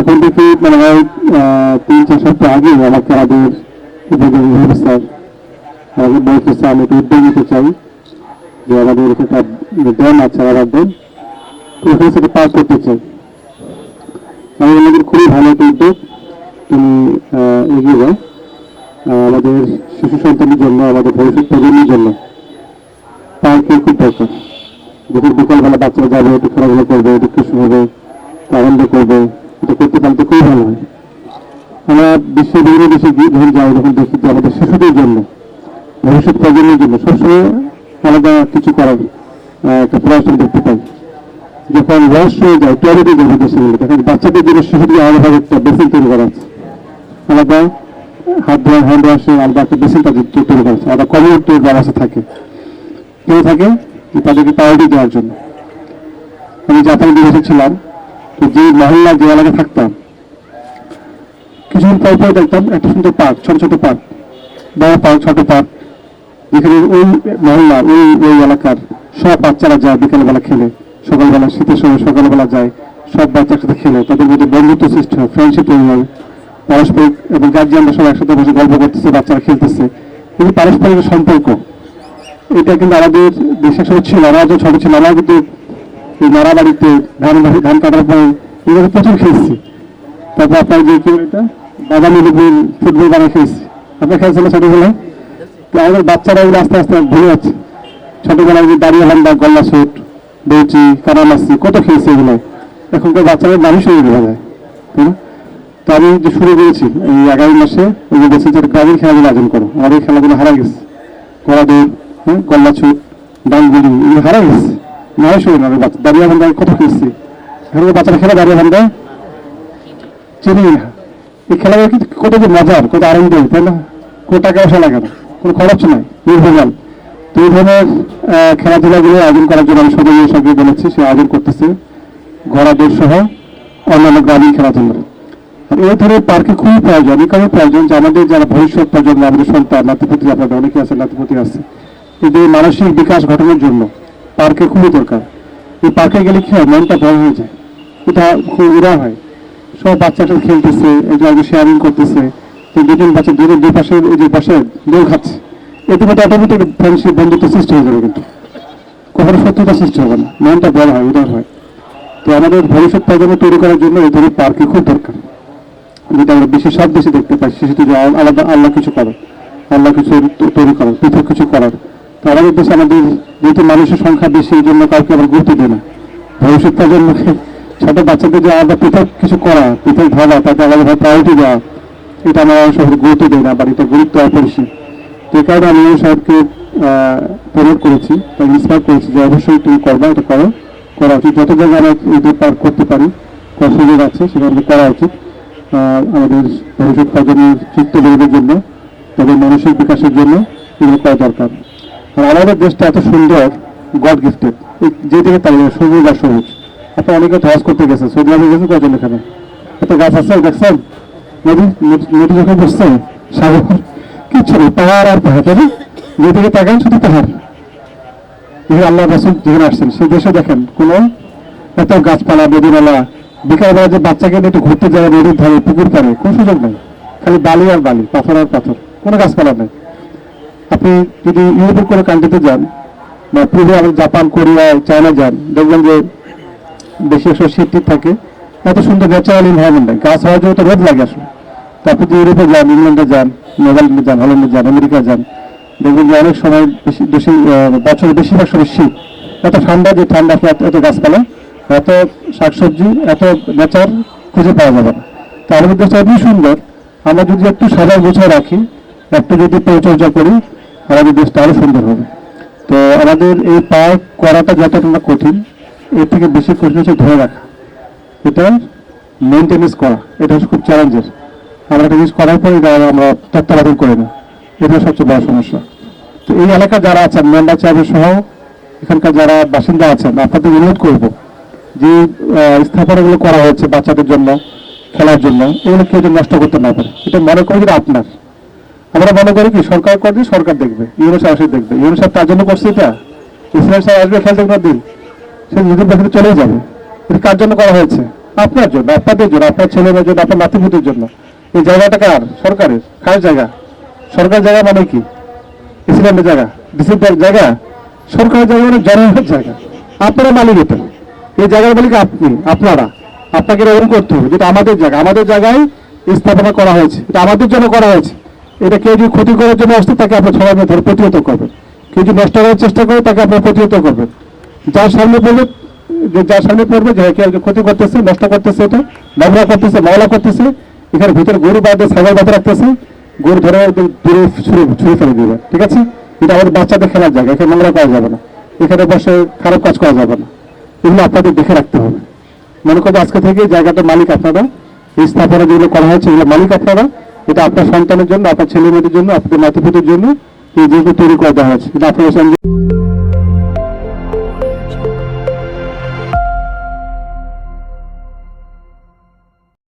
এখন থেকে মানে হয় তিন চার সপ্তাহ আগে আমাকে আমাদের উপজেলা অফিসার আমাকে বলতেছে আমি একটু উদ্যোগ নিতে চাই, যে আমাদের যে ড্যাম আছে, আলাদা ড্যাম। তো ওখানে সেটা পাস করতে চাই। আমি আমাদের খুবই ভালো একটা উদ্যোগ, তুমি এগিয়ে যাও। আমাদের শিশু সন্তানের জন্য, আমাদের ভবিষ্যৎ প্রজন্মের জন্য পার্কের খুব দরকার। যখন বিকালবেলা বাচ্চারা যাবে, একটু খেলাধুলা করবে, একটু খুশি হবে, আনন্দ করবে এটা করতে পারলে খুবই ভালো হয়। আমরা বিশ্বের বিভিন্ন দেশে গিয়ে যখন যাই তখন দেখি যে আমাদের শিশুদের জন্য, ভবিষ্যৎ প্রজন্মের জন্য সবসময় আলাদা কিছু করার একটা প্রয়াস আমি দেখতে পাই। যখন বয়স হয়ে যায় টয়লেটে যাবে দেশগুলো তখন বাচ্চাদের জন্য শিশুদের আলাদাভাবে একটা বেসিন তৈরি করা আছে আলাদা হাত ধোয়া, হ্যান্ড ওয়াশে আলাদা একটা বেসিন তাদের তৈরি করা আছে আলাদা কমিউনিটির ব্যবস্থা থাকে। কেউ থাকে তাদেরকে প্রায়োরিটি দেওয়ার জন্য। আমি জাপানে বিদেশে ছিলাম। যে মহল্লা, যে এলাকায় থাকতাম, কিছুদিন পর পর দেখতাম একটা সুন্দর পার্ক, ছোট ছোট পার্ক, বড় পার্ক, ছোট পার্ক, যেখানে ওই মহল্লা, ওই ওই এলাকার সব বাচ্চারা যায়, বিকেলবেলা খেলে। সকালবেলা শীতের সময় সকালবেলা যায়, সব বাচ্চার সাথে খেলে। তাদের মধ্যে বন্ধুত্ব সৃষ্টি হয় ফ্রেন্ডশিপ তৈরি হয়। পারস্পরিক এবং গার্জিয়ানরা সব একসাথে বসে গল্প করতেছে, বাচ্চারা খেলতেছে। কিন্তু যে পারস্পরিক সম্পর্ক, এটা কিন্তু আমাদের দেশে সময় ছিল আমরা যখন ছোট ছিল আমরা কিন্তু এই নাড়া বাড়িতে ধান ধান কাটার পরে এগুলো প্রচুর খেয়েছি। তারপর আপনার যে কি বলে এটা? বাদামি লেবুর ফুটবল বানা খেয়েছি। আপনার খেয়েছিল ছোটবেলায়? তো আমাদের বাচ্চারা এগুলো আস্তে আস্তে ভুলে যাচ্ছে। ছোটবেলায় যে দাঁড়িয়ে হান্ডা গল্লা সুট বৌচি কানামাসি কত খেয়েছি এগুলো। এখনকার বাচ্চাদের মানুষ হয়ে গেলে যায় তাই তো আমি যে শুরু করেছি, এই আগামী মাসে ওই যে বলছি যে গ্রামীণ খেলাগুলো আয়োজন করো। আমাদের এই খেলাগুলো হারা গেছে। কড়া দৌড় হ্যাঁ গল্লা ছুট ডাঙ্গুলি এগুলো হারা গেছে। হয়ে গেল বাচ্চা দাঁড়িয়ে হান্ডা কত খেয়েছি এখন বাচ্চারা খেলা দাঁড়িয়ে হান্ডা চিনি না। এই খেলাগুলো কিন্তু কত যে মজার, কত আনন্দ তাই না? কোনো টাকা পয়সা লাগে না। কোনো খরচ নাই নির্ভেজাল। তো এই ধরনের খেলাধুলাগুলো আয়োজন করার জন্য আমি সবাই সবকে বলেছি, সে আয়োজন করতেছে। গড়াদৌড় সহ অন্যান্য গ্রামীণ খেলাধুলা আর এই ধরনের পার্কে খুবই প্রয়োজন। এই কারণে প্রয়োজন যে আমাদের যারা ভবিষ্যৎ প্রজন্ম, আমাদের সন্তান নাতিপুতি আপনাদের অনেকে আছে নাতিপুতি আছে। এদের মানসিক বিকাশ ঘটানোর জন্য। পার্কে খুবই দরকার। এই পার্কে গেলে কি হয়? মনটা বড় হয়ে যায়। এটা খুব উড়া হয়। সব বাচ্চাটা খেলতেছে যে শেয়ারিং করতেছে দুজন বাচ্চা দুজন দুই পাশে এই যে পাশে দোল খাচ্ছে। এতে মধ্যে অটোমেটিক ফ্রেন্ডশিপ বন্ধুত্ব সৃষ্টি হয়ে যাবে কিন্তু। কখনো শত্রুতা সৃষ্টি হবে না। মনটা বড় হয়, উদার হয়। তো আমাদের ভবিষ্যৎ প্রজন্ম তৈরি করার জন্য এই ধরনের পার্কে খুব দরকার। যেটা আমরা বেশি সব দেশে দেখতে পাই। আল- আলাদা আল্লাহ কিছু করে আল্লাহ কিছু তৈরি করার, পৃথক কিছু করার। আমাদের দেশে আমাদের যেহেতু মানুষের সংখ্যা বেশি, এই জন্য কাউকে আবার গুরুত্ব দেয় না। ভবিষ্যৎ প্রজন্মকে ছোট বাচ্চাদের যে আলাদা পৃথক কিছু করা, পৃথক ভাবা তাকে আলাদা প্রায়োরিটি দেওয়া, এটা আমরা সবাই গুরুত্ব দেয় না বা এটা গুরুত্ব অপরিসীম তো এই কারণে আমি সাহেবকে প্রমোট করেছি তাকে ইন্সপায়ার করেছি যে অবশ্যই তুমি করবা, এটা করো, করা উচিত। যত জায়গায় আমরা এদের পার করতে পারি, করার সুযোগ আছে, সেখানে করা উচিত। আমাদের ভবিষ্যৎ প্রজন্মের চিত্ত জন্য, তাদের মানসিক বিকাশের জন্য এগুলো করা দরকার। আমাদের দেশটা এত সুন্দর গড গিফটেড যে দিকে তাই সবুজ আর সবুজ। আপনি অনেকে ধস করতে গেছে সৌদি আরবে গেছে কজন এখানে? এত গাছ আছে, দেখছেন? নদী, নদী- যখন বসছে, সাগর, কিচ্ছু নেই, পাহাড় আর পাহাড়, তাই? যেদিকে তাকান, শুধু পাহাড়। যেখানে আল্লাহ রাসুল যেখানে আসছেন, সেই দেশে দেখেন, কোনো এত গাছপালা নদীনালা বিকালবেলা যে বাচ্চাকে একটু ঘুরতে যায় নদীর ধারে, পুকুর পারে কোনো সুযোগ নেই। খালি বালি আর বালি, পাথর আর পাথর, কোনো গাছপালা নেই। আপনি যদি ইউরোপের কোনো কান্ট্রিতে যান, বা পূর্বে আমাদের জাপান, কোরিয়া, চায়না যান, দেখবেন যে বেশি একশো শীত থাকে। এত সুন্দর ন্যাচারাল এনভায়রনমেন্ট নেই। গাছ হওয়ার জন্য তো রোদ লাগে আসলে। তারপর যদি ইউরোপে যান, ইংল্যান্ডে যান, নেদারল্যান্ডে যান হল্যান্ডে যান, আমেরিকা যান, দেখবেন যে অনেক সময় বেশি বেশি বছরের বেশিরভাগ সময় শীত। এত ঠান্ডা যে ঠান্ডা আসলে এত- গাছপালা, এত শাকসবজি, এত নেচার খুঁজে পাওয়া যাবে না। তার মধ্যে এমনি সুন্দর। আমরা যদি একটু সাদা গুছিয়ে রাখি, একটু যদি পরিচর্যা করি আমাদের দেশটা আরও সুন্দর হবে। তো আমাদের এই পার্ক করাটা যতটা কঠিন, এর থেকে বেশি কঠিন হচ্ছে ধরে রাখা। এটা মেনটেনেন্স করা, এটা হচ্ছে খুব চ্যালেঞ্জের আমরা একটা জিনিস করার পরে আমরা তত্ত্বাবধান করি না। এটা সবচেয়ে বড় সমস্যা। তো এই এলাকা যারা আছেন, মেম্বার চেয়ারম্যান সহ এখানকার যারা বাসিন্দা আছেন, আপনাদের অনুরোধ করব যে স্থাপনাগুলো করা হয়েছে বাচ্চাদের জন্য, খেলার জন্য, এগুলো কেউ নষ্ট করতে না পারে। এটা মনে করি আপনার। আমরা মনে করি কি, সরকার করে দিয়ে সরকার দেখবে ইউনো সাহেব এসে দেখবে। ইউনো সাহেব তার জন্য করছে এটা? ইসলাম সাহেব আসবে খেলতে কোনো দিন? সে নিজের বাড়িতে চলেই যাবে। এটা কার জন্য করা হয়েছে? আপনার জন্য, আপনাদের জন্য, আপনার ছেলে মেয়ের জন্য, আপনার নাতিপুতির জন্য। এই জায়গাটা কার? সরকারের? কার জায়গা? সরকার জায়গা মানে কি? প্রেসিডেন্টের জায়গা? ডিসিপ্লিনের জায়গা? সরকারের জায়গা মানে জনগণের জায়গা। আপনারা মালিক এটা। এই জায়গার মালিক আপনি, আপনারা। আপনাকে এরকম করতে হবে, যেটা আমাদের জায়গা। আমাদের জায়গায় স্থাপনা করা হয়েছে। এটা আমাদের জন্য করা হয়েছে। এটা কেউ যদি ক্ষতি করার জন্য আসছে তাকে আপনার সবাই মিলে ধরে প্রতিহত করবেন কেউ যদি নষ্ট করার চেষ্টা করে, তাকে আপনার প্রতিহত করবেন। যার সামনে যে যার সামনে পড়বে যে কেউ ক্ষতি করতেছে, নষ্ট করতেছে এটা, নোংরা করতেছে ময়লা করতেছে, এখানে ভিতরে গরু বাঁধে, ছাগল বাঁধে রাখতেছে, গরু ধরে দূরে ছুঁড়ে ফেলে দিবে, ঠিক আছে? এটা আমাদের বাচ্চাদের খেলার জায়গা, এখানে নোংরা করা যাবে না। এখানে বসে খারাপ কাজ করা যাবে না। এগুলো আপনাদের দেখে রাখতে হবে। মনে করব আজকে থেকে জায়গাটার মালিক আপনারা, এই স্থাপনা যেগুলো করা হয়েছে এগুলো মালিক আপনারা এটা আপনার সন্তানের জন্য, আপনার ছেলে মেয়েদের জন্য, আপনাদের নাতিপুতের জন্য, এই যেগুলো তৈরি করা দেওয়া হয়েছে। এটা আপনার